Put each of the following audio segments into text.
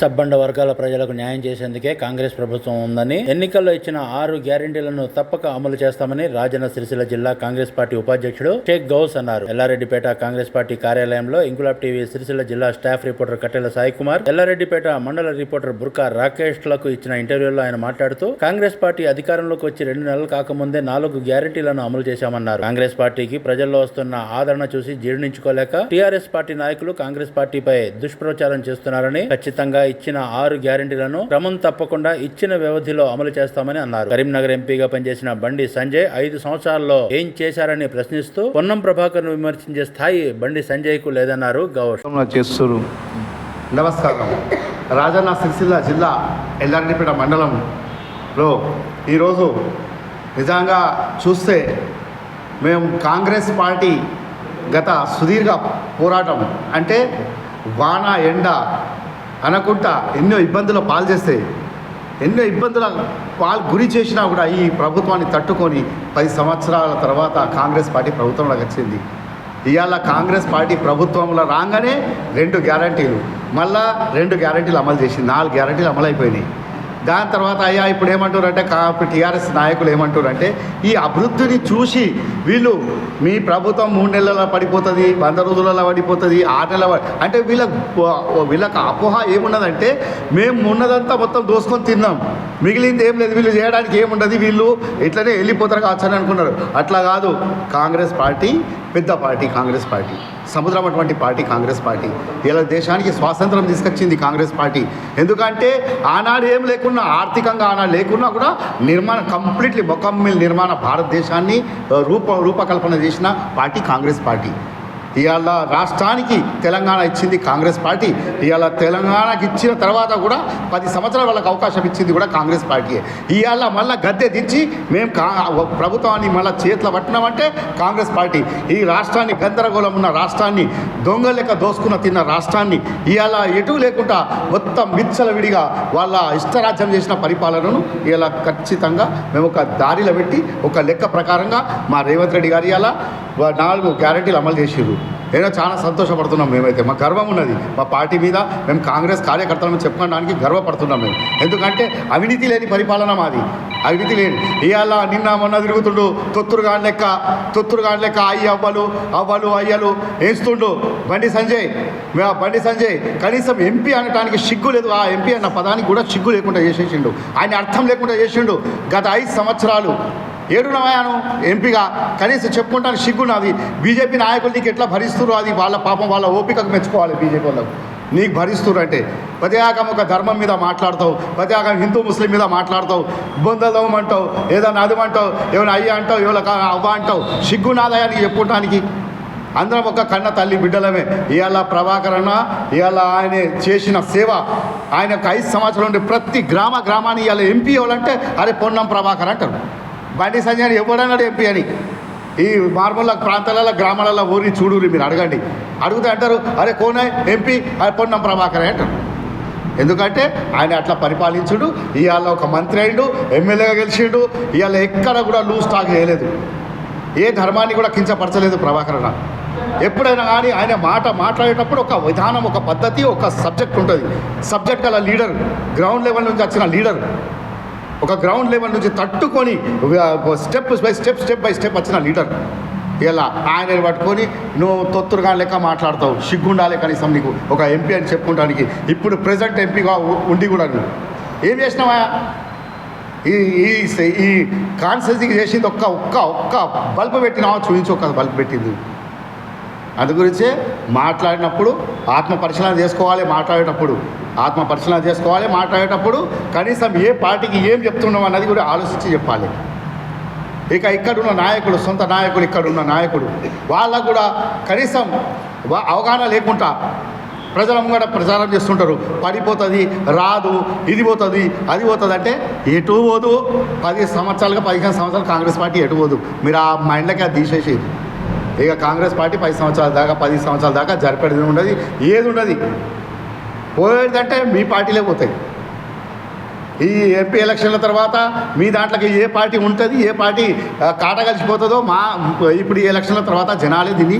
సబ్బండ వర్గాల ప్రజలకు న్యాయం చేసేందుకే కాంగ్రెస్ ప్రభుత్వం ఉందని ఎన్నికల్లో ఇచ్చిన ఆరు గ్యారెంటీలను తప్పక అమలు చేస్తామని రాజన్న సిరిసిల్ల జిల్లా కాంగ్రెస్ పార్టీ ఉపాధ్యక్షుడు షేక్ గౌస్ అన్నారు. ఎల్లారెడ్డిపేట కాంగ్రెస్ పార్టీ కార్యాలయంలో ఇంకులాబ్ టీవీ సిరిసిల్ల జిల్లా స్టాఫ్ రిపోర్టర్ కట్టెల సాయి కుమార్ ఎల్లారెడ్డిపేట మండల రిపోర్టర్ బుర్కా రాకేష్లకు ఇచ్చిన ఇంటర్వ్యూలో ఆయన మాట్లాడుతూ కాంగ్రెస్ పార్టీ అధికారంలోకి వచ్చి రెండు నెలలు కాకముందే నాలుగు గ్యారెంటీలను అమలు చేశామన్నారు. కాంగ్రెస్ పార్టీకి ప్రజల్లో వస్తున్న ఆదరణ చూసి జీర్ణించుకోలేక టీఆర్ఎస్ పార్టీ నాయకులు కాంగ్రెస్ పార్టీపై దుష్ప్రచారం చేస్తున్నారని ఖచ్చితంగా ఇచ్చిన ఆరు గ్యారెంటీలను క్రమం తప్పకుండా ఇచ్చిన వ్యవధిలో అమలు చేస్తామని అన్నారు. కరీంనగర్ ఎంపీగా పనిచేసిన బండి సంజయ్ ఐదు సంవత్సరాల్లో ఏం చేశారని ప్రశ్నిస్తూ పొన్నం ప్రభాకర్ను విమర్శించే స్థాయి బండి సంజయ్కు లేదన్నారు గౌడ్. చేస్తున్నారు నమస్కారం. రాజన్న సిరిసిల్ల జిల్లా ఎల్లారెడ్డిపేట మండలంలో ఈరోజు నిజంగా చూస్తే మేము కాంగ్రెస్ పార్టీ గత సుదీర్ఘ పోరాటం అంటే వాన ఎండ అనకుండా ఎన్నో ఇబ్బందులు పాలు చేస్తే ఎన్నో ఇబ్బందుల పాలు గురి చేసినా కూడా ఈ ప్రభుత్వాన్ని తట్టుకొని పది సంవత్సరాల తర్వాత కాంగ్రెస్ పార్టీ ప్రభుత్వంలోకి వచ్చింది. ఇవాళ కాంగ్రెస్ పార్టీ ప్రభుత్వంలో రాగానే రెండు గ్యారంటీలు మళ్ళా రెండు గ్యారంటీలు అమలు చేసింది నాలుగు గ్యారంటీలు అమలు అయిపోయినాయి దాని తర్వాత అయ్యా ఇప్పుడు ఏమంటారంటే కా టీఆర్ఎస్ నాయకులు ఏమంటారంటే ఈ అభివృద్ధిని చూసి వీళ్ళు మీ ప్రభుత్వం మూడు నెలల పడిపోతుంది వంద రోజులలో పడిపోతుంది ఆరు నెలల పడి- అంటే వీళ్ళ వీళ్ళకి అపోహ ఏమున్నదంటే మేము ఉన్నదంతా మొత్తం దోసుకొని తిన్నాం. మిగిలింది ఏం లేదు వీళ్ళు చేయడానికి ఏముండదు వీళ్ళు ఇట్లనే వెళ్ళిపోతారు కావచ్చు అని అనుకున్నారు. అట్లా కాదు కాంగ్రెస్ పార్టీ పెద్ద పార్టీ కాంగ్రెస్ పార్టీ సముద్రం అటువంటి పార్టీ కాంగ్రెస్ పార్టీ. ఇలా దేశానికి స్వాతంత్రం తీసుకొచ్చింది కాంగ్రెస్ పార్టీ. ఎందుకంటే ఆనాడు ఏం లేకున్నా ఆర్థికంగా ఆనాడు లేకున్నా కూడా నిర్మాణ కంప్లీట్లీ మొకమ్మిల్ నిర్మాణ భారతదేశాన్ని రూప రూపకల్పన చేసిన పార్టీ కాంగ్రెస్ పార్టీ. ఇవాళ రాష్ట్రానికి తెలంగాణ ఇచ్చింది కాంగ్రెస్ పార్టీ. ఇవాళ తెలంగాణకి ఇచ్చిన తర్వాత కూడా పది సంవత్సరాల వాళ్ళకి అవకాశం ఇచ్చింది కూడా కాంగ్రెస్ పార్టీయే ఇవాళ మళ్ళీ గద్దె దించి మేము కా ప్రభుత్వాన్ని మళ్ళీ చేతిలో పట్టినామంటే కాంగ్రెస్ పార్టీ. ఈ రాష్ట్రాన్ని గందరగోళం ఉన్న రాష్ట్రాన్ని దొంగ లెక్క దోసుకున్న తిన్న రాష్ట్రాన్ని ఇవాళ ఎటు లేకుండా మొత్తం విచ్చలవిడిగా వాళ్ళ ఇష్టరాజ్యం చేసిన పరిపాలనను ఇలా ఖచ్చితంగా మేము ఒక దారిలో పెట్టి ఒక లెక్క ప్రకారంగా మా రేవంత్ రెడ్డి గారి అలా నాలుగు గ్యారంటీలు అమలు చేసిర్రు. ఏదో చాలా సంతోషపడుతున్నాం మేమైతే. మా గర్వం ఉన్నది. మా పార్టీ మీద మేము కాంగ్రెస్ కార్యకర్తలను చెప్పుకోవడానికి గర్వపడుతున్నాం మేము. ఎందుకంటే అవినీతి లేని పరిపాలన మాది. అవినీతి లేని. ఇవాళ నిన్న మొన్న తిరుగుతుండు తొత్తురుగాని లెక్క తొత్తురుగాని లెక్క అయ్యి అవ్వలు అవ్వలు అయ్యలు వేస్తుండు. బండి సంజయ్ మే- బండి సంజయ్ కనీసం ఎంపీ అనటానికి సిగ్గు లేదు. ఆ ఎంపీ అన్న పదానికి కూడా సిగ్గు లేకుండా చేసేసిండు. ఆయన అర్థం లేకుండా చేసిండు. గత ఐదు సంవత్సరాలు ఏడునమయాను ఎంపీగా కనీసం చెప్పుకుంటాను సిగ్గున్నది బీజేపీ నాయకులు నీకు ఎట్లా భరిస్తున్నారు అది వాళ్ళ పాపం వాళ్ళ ఓపికకు మెచ్చుకోవాలి బీజేపీ వాళ్ళకు. నీకు భరిస్తురు అంటే ప్రత్యేకం ఒక ధర్మం మీద మాట్లాడతావు ప్రత్యేకం హిందూ ముస్లిం మీద మాట్లాడతావు. బొందలం అంటావు ఏదైనా అదమంటావు ఏమైనా అయ్య అంటావు ఏమైనా అవ్వ అంటావు. సిగ్గునాదయానికి చెప్పుకోవటానికి అందరం ఒక కన్న తల్లి బిడ్డలమే. ఇవాళ ప్రభాకర్ అన్న ఇవాళ ఆయన చేసిన సేవ. ఆయన ఒక ఐదు సంవత్సరాల నుండి ప్రతి గ్రామ గ్రామాన్ని ఇవాళ ఎంపీ ఎవరంటే అరే పొన్నం ప్రభాకర్ అంటారు. బండి సంజయ్ ఎవడన్నాడు ఎంపీ అని. ఈ మార్మూల ప్రాంతాలలో గ్రామాలలో ఊరి చూడూరి మీరు అడగండి. అడిగితే అంటారు అరే కోనే ఎంపీ అరే పొన్నం ప్రభాకర్ అంటారు. ఎందుకంటే ఆయన అట్లా పరిపాలించుడు ఇవాళ ఒక మంత్రి అయిండు ఎమ్మెల్యేగా గెలిచిండు ఇవాళ ఎక్కడ కూడా లూజ్ స్టాక్ చేయలేదు. ఏ ధర్మాన్ని కూడా కించపరచలేదు ప్రభాకర్ అన్న. ఎప్పుడైనా కానీ ఆయన మాట మాట్లాడేటప్పుడు ఒక విధానం ఒక పద్ధతి ఒక సబ్జెక్ట్ ఉంటుంది. సబ్జెక్ట్ గల లీడర్ గ్రౌండ్ లెవెల్ నుంచి వచ్చిన లీడర్. ఒక గ్రౌండ్ లెవెల్ నుంచి తట్టుకొని step by step step by step వచ్చిన లీడర్ ఇలా ఆయనని పట్టుకొని నువ్వు తొత్తురుగా లెక్క మాట్లాడతావు సిగ్గుండాలి కనీసం నీకు. ఒక ఎంపీ అని చెప్పుకుంటానికి. ఇప్పుడు ప్రజెంట్ ఎంపీగా ఉండి కూడా నువ్వు. ఏం చేసినావా? ఈ ఈ ఈ కాన్సెన్సీకి చేసింది ఒక్క ఒక్క ఒక్క బల్బు పెట్టినావా? చూపించి ఒక్క బల్బు పెట్టింది. అందు గురించే మాట్లాడినప్పుడు ఆత్మ పరిశీలన చేసుకోవాలి మాట్లాడేటప్పుడు. ఆత్మ పరిశీలన చేసుకోవాలి మాట్లాడేటప్పుడు కనీసం ఏ పార్టీకి ఏం చెప్తున్నాం అన్నది కూడా ఆలోచించి చెప్పాలి. ఇక ఇక్కడున్న నాయకుడు సొంత నాయకుడు ఇక్కడున్న నాయకుడు వాళ్ళకు కూడా కనీసం అవగాహన లేకుండా ప్రజల ముంగట ప్రచారం చేస్తుంటారు. పడిపోతుంది రాదు ఇది పోతుంది అది పోతుంది అంటే ఎటు పోదు. పది సంవత్సరాలుగా పదిహేను సంవత్సరాలు కాంగ్రెస్ పార్టీ ఎటు పోదు. మీరు ఆ మైండ్లకి అది తీసేసి ఇక కాంగ్రెస్ పార్టీ పది సంవత్సరాల దాకా పది సంవత్సరాల దాకా జరిపేది ఉండదు ఏది ఉండదు? పోయేదంటే మీ పార్టీలే పోతాయి. ఈ ఎంపీ ఎలక్షన్ల తర్వాత మీ దాంట్లోకి ఏ పార్టీ ఉంటుంది ఏ పార్టీ కాట కలిసిపోతుందో మా ఇప్పుడు ఈ ఎలక్షన్ల తర్వాత జనాలే దీన్ని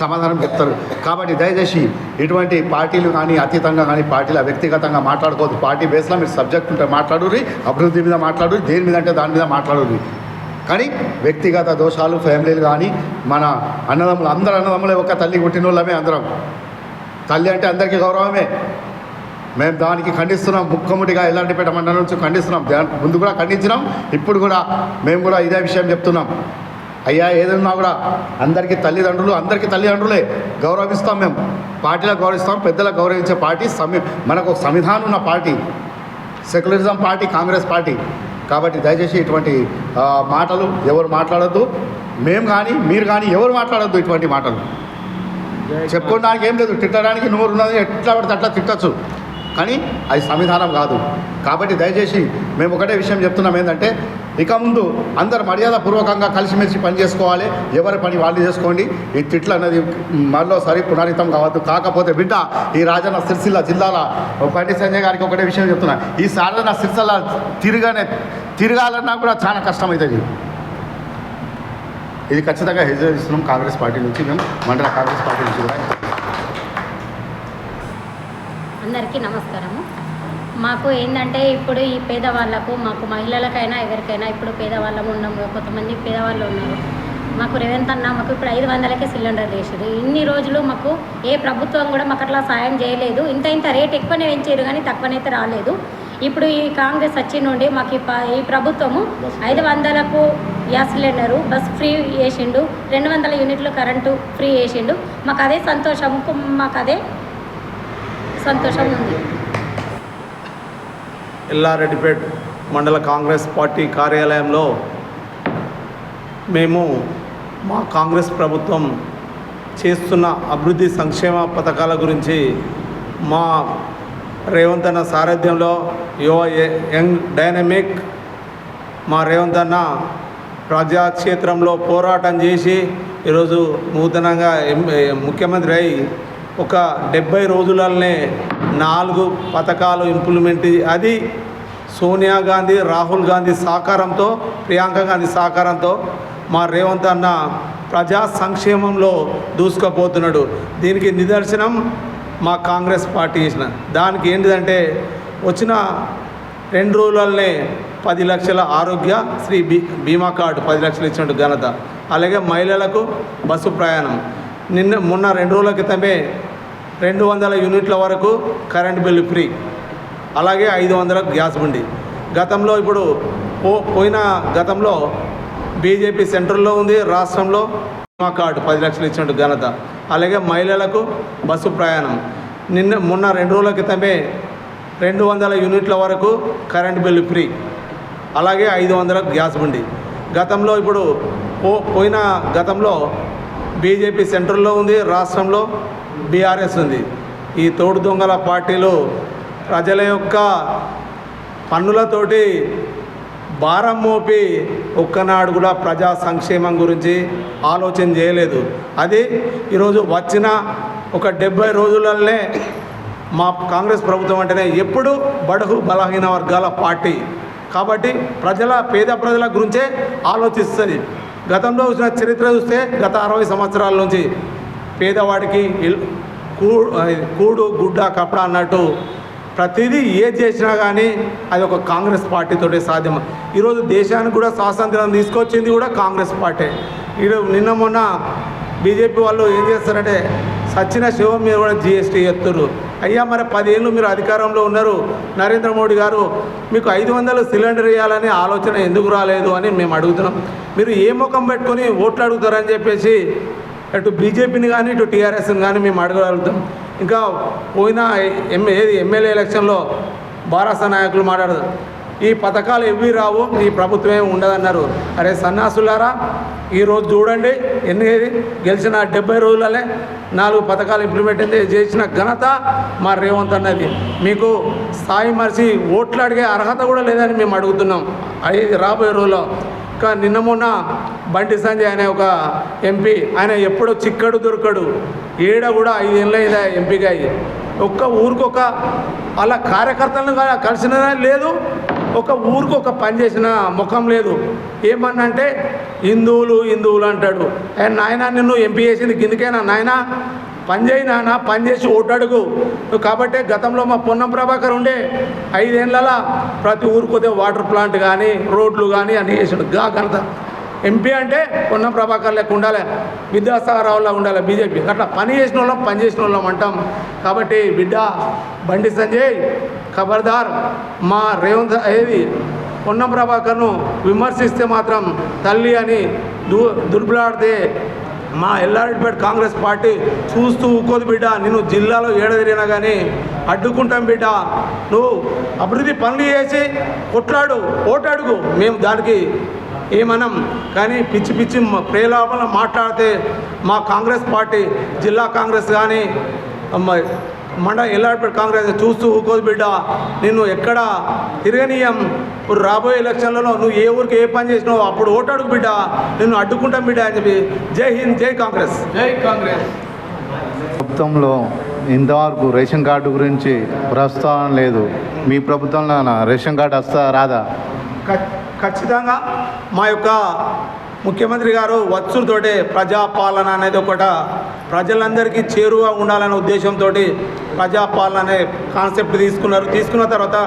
సమాధానం చెప్తారు. కాబట్టి దయచేసి ఇటువంటి పార్టీలు కానీ అతీతంగా కానీ పార్టీల వ్యక్తిగతంగా మాట్లాడుకోవద్దు. పార్టీ బేస్లో మీరు సబ్జెక్ట్ ఉంటే మాట్లాడుర్రి అభివృద్ధి మీద మాట్లాడు దేని మీద అంటే దాని మీద మాట్లాడుర్రి. కానీ వ్యక్తిగత దోషాలు ఫ్యామిలీలు కానీ మన అన్నదమ్ములు అందరు అన్నదమ్ములే ఒక తల్లి పుట్టిన వాళ్ళమే అందరం. తల్లి అంటే అందరికీ గౌరవమే. మేము దానికి ఖండిస్తున్నాం ముక్కముటిగా ఎల్లాంటిపేట మండలం నుంచి ఖండిస్తున్నాం. ముందు కూడా ఖండించినాం ఇప్పుడు కూడా మేము కూడా ఇదే విషయం చెప్తున్నాం. అయ్యా ఏదన్నా కూడా అందరికీ తల్లిదండ్రులు అందరికీ తల్లిదండ్రులే గౌరవిస్తాం మేము పార్టీలకు గౌరవిస్తాం పెద్దలకు గౌరవించే పార్టీ సమి మనకు ఒక సంవిధానం ఉన్న party. Secularism party Congress party. కాబట్టి దయచేసి ఇటువంటి మాటలు ఎవరు మాట్లాడద్దు. మేము కానీ మీరు కానీ ఎవరు మాట్లాడొద్దు ఇటువంటి మాటలు. చెప్పుకోవడానికి ఏం లేదు తిట్టడానికి నోరు ఉన్నది ఎట్లా పడితే అట్లా తిట్టచ్చు. కానీ అది సంవిధానం కాదు. కాబట్టి దయచేసి మేము ఒకటే విషయం చెప్తున్నాం ఏంటంటే ఇక ముందు అందరు మర్యాదపూర్వకంగా కలిసిమెలిసి పని చేసుకోవాలి. ఎవరి పని వాళ్ళు చేసుకోండి. ఈ తిట్లు అన్నది మరోసారి పునరితం కావద్దు. కాకపోతే బిడ్డ ఈ రాజన్న సిరిసిల్ల జిల్లాల పండి సంజయ్ గారికి ఒకటే విషయం చెప్తున్నా. ఈ సారన్న సిరిసిల్ల తిరగానే తిరగాలన్నా కూడా చాలా కష్టమవుతుంది. ఇది ఖచ్చితంగా హెచ్చరిస్తున్నాం కాంగ్రెస్ పార్టీ నుంచి. మేము మండల కాంగ్రెస్ పార్టీ నుంచి కూడా అందరికీ నమస్కారము. మాకు ఏంటంటే ఇప్పుడు ఈ పేదవాళ్ళకు మాకు మహిళలకైనా ఎవరికైనా ఇప్పుడు పేదవాళ్ళము ఉన్నాము కొంతమంది పేదవాళ్ళు ఉన్నారు. మాకు రేవంత్ అన్న మాకు ఇప్పుడు ఐదు వందలకే సిలిండర్ వేసారు ఇన్ని రోజులు మాకు ఏ ప్రభుత్వం కూడా మాకు అట్లా సాయం చేయలేదు. ఇంత ఇంత రేట్ ఎక్కువనే పెంచారు కానీ తక్కువనైతే రాలేదు. ఇప్పుడు ఈ కాంగ్రెస్ వచ్చి నుండి మాకు ఈ ఈ ప్రభుత్వము ఐదు వందలకు గ్యాస్ సిలిండరు బస్ ఫ్రీ వేసిండు రెండు వందల యూనిట్లు కరెంటు ఫ్రీ చేసిండు మాకు అదే సంతోషం మాకు అదే సంతోషం ఉంది. ఎల్లారెడ్డిపేట్ మండల కాంగ్రెస్ పార్టీ కార్యాలయంలో మేము మా కాంగ్రెస్ ప్రభుత్వం చేస్తున్న అభివృద్ధి సంక్షేమ పథకాల గురించి మా రేవంత్ అన్న సారథ్యంలో యువ యంగ్ డైనమిక్ మా రేవంత్ అన్న ప్రజాక్షేత్రంలో పోరాటం చేసి ఈరోజు నూతనంగా ముఖ్యమంత్రి అయి ఒక డెబ్బై రోజులనే నాలుగు పథకాలు ఇంప్లిమెంట్ అది సోనియా గాంధీ రాహుల్ గాంధీ సహకారంతో ప్రియాంక గాంధీ సహకారంతో మా రేవంత్ అన్న ప్రజా సంక్షేమంలో దూసుకుపోతున్నాడు. దీనికి నిదర్శనం మా కాంగ్రెస్ పార్టీ చేసిన. దానికి ఏంటిదంటే వచ్చిన రెండు రోజులనే పది లక్షల ఆరోగ్య శ్రీ బీ బీమా కార్డు పది లక్షలు ఇచ్చినట్టు ఘనత. అలాగే మహిళలకు బస్సు ప్రయాణం. నిన్న మొన్న రెండు రోజుల క్రితమే రెండు వందల యూనిట్ల వరకు కరెంట్ బిల్లు ఫ్రీ. అలాగే ఐదు వందల గ్యాస్ బండి. గతంలో ఇప్పుడు పో పోయిన గతంలో బీజేపీ సెంట్రల్లో ఉంది రాష్ట్రంలో బీమా కార్డు పది లక్షలు ఇచ్చినట్టు ఘనత. అలాగే మహిళలకు బస్సు ప్రయాణం. నిన్న మొన్న రెండు రోజుల క్రితమే రెండు వందల యూనిట్ల వరకు కరెంట్ బిల్లు ఫ్రీ. అలాగే ఐదు వందల గ్యాస్ బండి. గతంలో ఇప్పుడు పో పోయిన గతంలో బీజేపీ సెంట్రల్లో ఉంది రాష్ట్రంలో బీఆర్ఎస్ ఉంది. ఈ తోడు దొంగల పార్టీలు ప్రజల యొక్క పన్నులతోటి భారం మోపి ఒక్కనాడు కూడా ప్రజా సంక్షేమం గురించి ఆలోచన చేయలేదు. అది ఈరోజు వచ్చిన ఒక డెబ్బై రోజులనే మా కాంగ్రెస్ ప్రభుత్వం అంటేనే ఎప్పుడు బడుగు బలహీన వర్గాల పార్టీ. కాబట్టి ప్రజల పేద ప్రజల గురించే ఆలోచిస్తుంది. గతంలో చూసిన చరిత్ర చూస్తే గత అరవై సంవత్సరాల నుంచి పేదవాడికి కూడు గుడ్డ కప్పడ అన్నట్టు ప్రతిదీ ఏది చేసినా కానీ అది ఒక కాంగ్రెస్ పార్టీతోటే సాధ్యం ఈరోజు దేశానికి కూడా స్వాతంత్రం తీసుకొచ్చింది కూడా కాంగ్రెస్ పార్టీ. ఈరోజు నిన్న మొన్న బీజేపీ వాళ్ళు ఏం చేస్తారంటే సచ్చిన శివం మీద కూడా జిఎస్టీ ఎత్తురు అయ్యా మరి పదేళ్ళు మీరు అధికారంలో ఉన్నారు. నరేంద్ర మోడీ గారు మీకు ఐదు వందలు సిలిండర్ ఇవ్వాలనే ఆలోచన ఎందుకు రాలేదు అని మేము అడుగుతున్నాం. మీరు ఏ ముఖం పెట్టుకొని ఓట్లు అడుగుతారని చెప్పేసి అటు బీజేపీని కానీ ఇటు టీఆర్ఎస్ని కానీ మేము అడగగలుగుతాం. ఇంకా పోయిన ఎమ్ ఏది ఎమ్మెల్యే ఎలక్షన్లో బారాస నాయకులు మాట్లాడదు ఈ పథకాలు ఎవి రావు ఈ ప్రభుత్వమే ఉండదన్నారు. అరే సన్నాసులారా ఈరోజు చూడండి ఎన్ని గెలిచిన డెబ్బై రోజులనే నాలుగు పథకాలు ఇంప్లిమెంట్ చేసిన ఘనత మా రేవంత్ అన్నది. మీకు స్థాయి మరిచి ఓట్లు అడిగే అర్హత కూడా లేదని మేము అడుగుతున్నాం. అది రాబోయే రోజుల్లో. ఇంకా నిన్న మొన్న బండి సంజయ్ అనే ఒక ఎంపీ ఆయన ఎప్పుడో చిక్కడు దొరకడు. ఏడ కూడా ఐదేళ్ళైందా ఎంపీగా అయ్యి. ఒక్క ఊరికొక అలా కార్యకర్తలను కలిసిన లేదు. ఒక ఊరికి ఒక పని చేసిన ముఖం లేదు. ఏమన్నంటే హిందువులు హిందువులు అంటాడు. ఏ నాయన నిన్ను ఎంపీ చేసింది కిందికేనా నాయన? పని చేయి నాన్న పని చేసి ఓటడుగు నువ్వు కాబట్టే గతంలో మా పొన్నం ప్రభాకర్ ఉండే ఐదేళ్ళలో ప్రతి ఊరికి వాటర్ ప్లాంట్ కానీ రోడ్లు కానీ అన్నీ చేసాడు. గా ఘనత. ఎంపీ అంటే ఉన్న ప్రభాకర్ లెక్క ఉండాలి విద్యాసాగరరావులా ఉండాలి బీజేపీ. అట్లా పని చేసిన వాళ్ళం పని చేసిన వాళ్ళం అంటాం. కాబట్టి బిడ్డ బండి సంజయ్ ఖబర్దార్ మా రేవంత్ ఏది? ఉన్న ప్రభాకర్ను విమర్శిస్తే మాత్రం తల్లి అని దు దుర్బలాడితే మా ఎల్లారెడ్డిపేట కాంగ్రెస్ పార్టీ చూస్తూ ఊకోదు బిడ్డ. నిన్ను జిల్లాలో ఏడదిరినా కానీ అడ్డుకుంటాం బిడ్డ. నువ్వు అభివృద్ధి పనులు చేసి కొట్లాడు ఓటాడుగు మేము దానికి ఏమనం? కానీ పిచ్చి పిచ్చి ప్రేలాపన మాట్లాడితే మా కాంగ్రెస్ పార్టీ జిల్లా కాంగ్రెస్ కానీ మండ ఎల్లాడిపేట కాంగ్రెస్ చూస్తూ ఊకోదు బిడ్డ. నిన్ను ఎక్కడ తిరగనీయం. ఇప్పుడు రాబోయే ఎలక్షన్లలో నువ్వు ఏ ఊరికి ఏ పని చేసినావు అప్పుడు ఓటాడుకు బిడ్డ. నిన్ను అడ్డుకుంటాం బిడ్డ అని చెప్పి. జై హింద్ జై కాంగ్రెస్. జై కాంగ్రెస్. ప్రభుత్వంలో ఇంతవరకు రేషన్ కార్డు గురించి ప్రస్తావన లేదు. మీ ప్రభుత్వంలో రేషన్ కార్డు వస్తా రాదా? ఖచ్చితంగా మా యొక్క ముఖ్యమంత్రి గారు వచ్చుతోటే ప్రజాపాలన అనేది ఒకట ప్రజలందరికీ చేరువగా ఉండాలనే ఉద్దేశంతో ప్రజాపాలన అనే కాన్సెప్ట్ తీసుకున్నారు. తీసుకున్న తర్వాత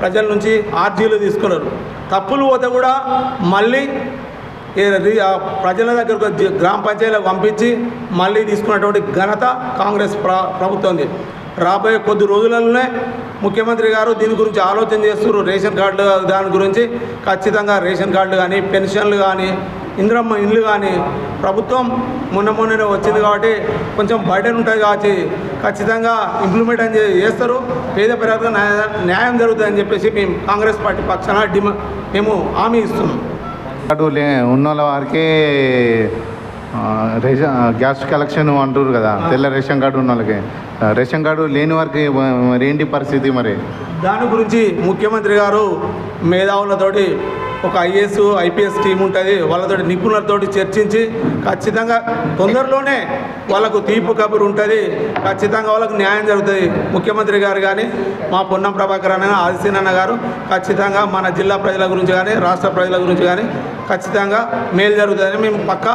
ప్రజల నుంచి ఆర్జీలు తీసుకున్నారు. తప్పులు పోతే కూడా మళ్ళీ ప్రజల దగ్గరకు గ్రామ పంచాయతీలకు పంపించి మళ్ళీ తీసుకున్నటువంటి ఘనత కాంగ్రెస్ ప్ర ప్రభుత్వంది. రాబోయే కొద్ది రోజులలోనే ముఖ్యమంత్రి గారు దీని గురించి ఆలోచన చేస్తున్నారు. రేషన్ కార్డు దాని గురించి ఖచ్చితంగా రేషన్ కార్డు కానీ పెన్షన్లు కానీ ఇంద్రమ్మ ఇండ్లు కానీ ప్రభుత్వం మొన్న మొన్ననే వచ్చింది కాబట్టి కొంచెం బర్డెన్ ఉంటుంది కాబట్టి ఖచ్చితంగా ఇంప్లిమెంట్ అని చేస్తారు. పేద ప్రజలకు న్యాయ- న్యాయం జరుగుతుందని చెప్పేసి మేము కాంగ్రెస్ పార్టీ పక్షాన డిమా మేము హామీ ఇస్తున్నాం. ఉన్న వాళ్ళ వారికి రేషన్ గ్యాస్ కలెక్షన్ అంటారు కదా తెల్ల రేషన్ కార్డు ఉన్న వాళ్ళకి. రేషన్ కార్డు లేని వారికి మరి ఏంటి పరిస్థితి మరి? దాని గురించి ముఖ్యమంత్రి గారు మేధావులతోటి ఒక ఐఏఎస్ ఐపీఎస్ టీం ఉంటుంది వాళ్ళతోటి నిపుణులతోటి చర్చించి ఖచ్చితంగా తొందరలోనే వాళ్ళకు తీర్పు కబురు ఉంటుంది ఖచ్చితంగా వాళ్ళకు న్యాయం జరుగుతుంది. ముఖ్యమంత్రి గారు కానీ మా పొన్నం ప్రభాకర్ అన్న ఆదిశీన్ అన్న గారు ఖచ్చితంగా మన జిల్లా ప్రజల గురించి కానీ రాష్ట్ర ప్రజల గురించి కానీ ఖచ్చితంగా మేలు జరుగుతుందని మేము పక్కా